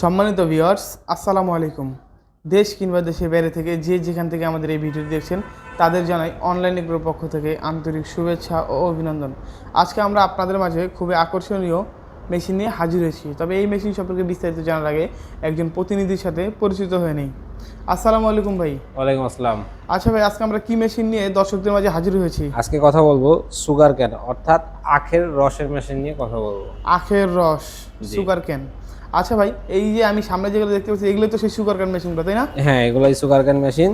সম্মানিত ভিউয়ার্স আসসালামু আলাইকুম। দেশ কিংবা দেশের বাইরে থেকে যে যেখান থেকে আমাদের এই ভিডিওটি দেখছেন তাদের জানাই অনলাইন গ্রুপ পক্ষ থেকে আন্তরিক শুভেচ্ছা ও অভিনন্দন। আজকে আমরা আপনাদের মাঝে খুবই আকর্ষণীয় মেশিন নিয়ে হাজির হয়েছি। তবে এই মেশিন সম্পর্কে বিস্তারিত জানার আগে একজন প্রতিনিধির সাথে পরিচিত হয়ে নেই। আসসালামু আলাইকুম ভাই। ওয়ালাইকুম আসসালাম। আচ্ছা ভাই আজকে আমরা কি মেশিন নিয়ে দর্শকদের মাঝে হাজির হয়েছি? আজকে কথা বলব সুগার ক্যান অর্থাৎ আখের রসের মেশিন নিয়ে কথা বলব। আখের রস সুগার ক্যান আচ্ছা ভাই এই যে আমি সামনে যেগুলো দেখতে পাচ্ছি এগুলো তো সেই সুগার ক্যান মেশিনগুলো তাই না? হ্যাঁ এগুলাই সুগার ক্যান মেশিন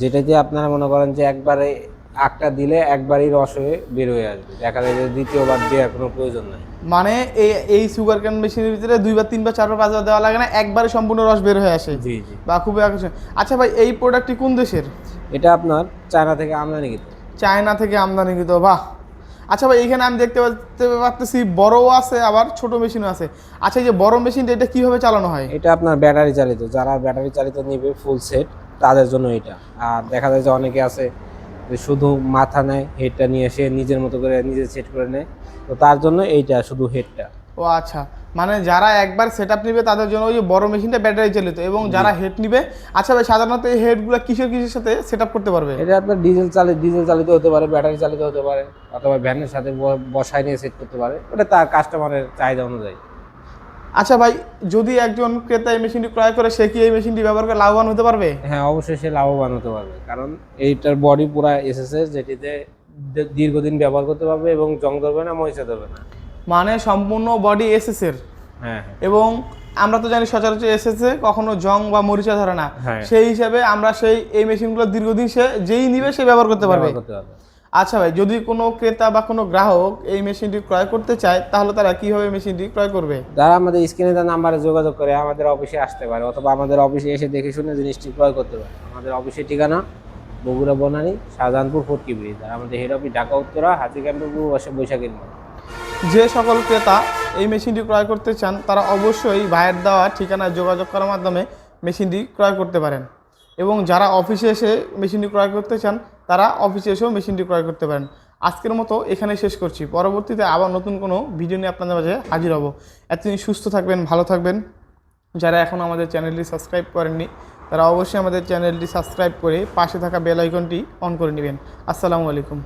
যেটা দিয়ে আপনারা মনে করেন যে একবারে আখটা দিলে একবারই রস হয়ে বের হয়ে আসবে। দেখা যায় যে দ্বিতীয়বার দেওয়ার কোনো প্রয়োজন নাই। মানে এই এই সুগার ক্যান মেশিনের ভিতরে দুইবার তিনবার চারবার পাঁচবার দেওয়া লাগে না একবারে সম্পূর্ণ রস বের হয়ে আসে। জি জি। বা খুবই আকর্ষণ আচ্ছা ভাই এই প্রোডাক্টটি কোন দেশের? এটা আপনার চায়না থেকে আমদানিকৃত চায়না থেকে আমদানিকৃত বাহ! আচ্ছা ভাই এখানে আমি দেখতে পাচ্ছি বড়ও আছে আবার ছোট মেশিনও আছে। আচ্ছা এই যে বড় মেশিনটা এটা কীভাবে চালানো হয়? এটা আপনার ব্যাটারি চালিত। যারা ব্যাটারি চালিত নেবে ফুল সেট তাদের জন্য এটা। আর দেখা যায় যে অনেকে আছে যে শুধু মাথা নেয় হেডটা নিয়ে এসে নিজের মতো করে নিজে সেট করে নেয়। তো তার জন্য এইটা শুধু হেডটা ও আচ্ছা। মানে যারা একবার সেট আপ নিবে তাদের জন্য ওই যে বড় মেশিনটা ব্যাটারি চালিত এবং যারা হেড নিবে আচ্ছা ভাই সাধারণত এই হেডগুলো কিসের কিসের সাথে সেট আপ করতে পারবে? এটা আপনার ডিজেল চালিত ডিজেল চালিত হতে পারে ব্যাটারি চালিত হতে পারে অথবা ভ্যানের সাথে ব- বসায় নিয়ে সেট করতে পারে ওটা তার কাস্টমারের চাহিদা অনুযায়ী। আচ্ছা ভাই যদি একজন ক্রেতা এই মেশিনটি ক্রয় করে সে কি এই মেশিনটি ব্যবহার করে লাভবান হতে পারবে? হ্যাঁ অবশ্যই সে লাভবান হতে পারবে কারণ এইটার বডি পুরা এসএসএস যেটিতে দীর্ঘদিন ব্যবহার করতে পারবে এবং জং ধরবে না মরিচা ধরবে না। মানে সম্পূর্ণ বডি এসএস এর। হ্যাঁ হ্যাঁ। এবং আমরা তো জানি সচরাচর এসএস এ কখনো জং বা মরিচা ধরে না। হ্যাঁ। সেই হিসাবে আমরা সেই এই মেশিনগুলো দীর্ঘদিন সে যেই নিবে সে ব্যবহার করতে পারবে। আচ্ছা ভাই যদি কোনো ক্রেতা বা কোনো গ্রাহক এই মেশিনটি ক্রয় করতে চায় তাহলে তারা কীভাবে মেশিনটি ক্রয় করবে? তারা আমাদের স্ক্রিনে তার নাম্বারে যোগাযোগ করে আমাদের অফিসে আসতে পারে অথবা আমাদের অফিসে এসে দেখে শুনে জিনিসটি ক্রয় করতে পারে। আমাদের অফিসের ঠিকানা বগুড়া বনানী শাহজাহানপুর ফোর্টি ব্রিজ আর আমাদের হেড অফিস ঢাকা উত্তরা হাতি পাশে বৈশাখীর মোড়। যে সকল ক্রেতা এই মেশিনটি ক্রয় করতে চান, তারা অবশ্যই ভাইয়ের দেওয়া ঠিকানায় যোগাযোগ করার মাধ্যমে মেশিনটি ক্রয় করতে পারেন। এবং যারা অফিসে এসে মেশিনটি ক্রয় করতে চান, তারা অফিসে এসেও মেশিনটি ক্রয় করতে পারেন। আজকের মতো এখানে শেষ করছি। পরবর্তীতে আবার নতুন কোনো ভিডিও নিয়ে আপনাদের মাঝে হাজির হব। এতদিন সুস্থ থাকবেন, ভালো থাকবেন। যারা এখন আমাদের চ্যানেলটি সাবস্ক্রাইব করেননি, তারা অবশ্যই আমাদের চ্যানেলটি সাবস্ক্রাইব করে পাশে থাকা বেল আইকনটি অন করে নেবেন। আসসালামু আলাইকুম।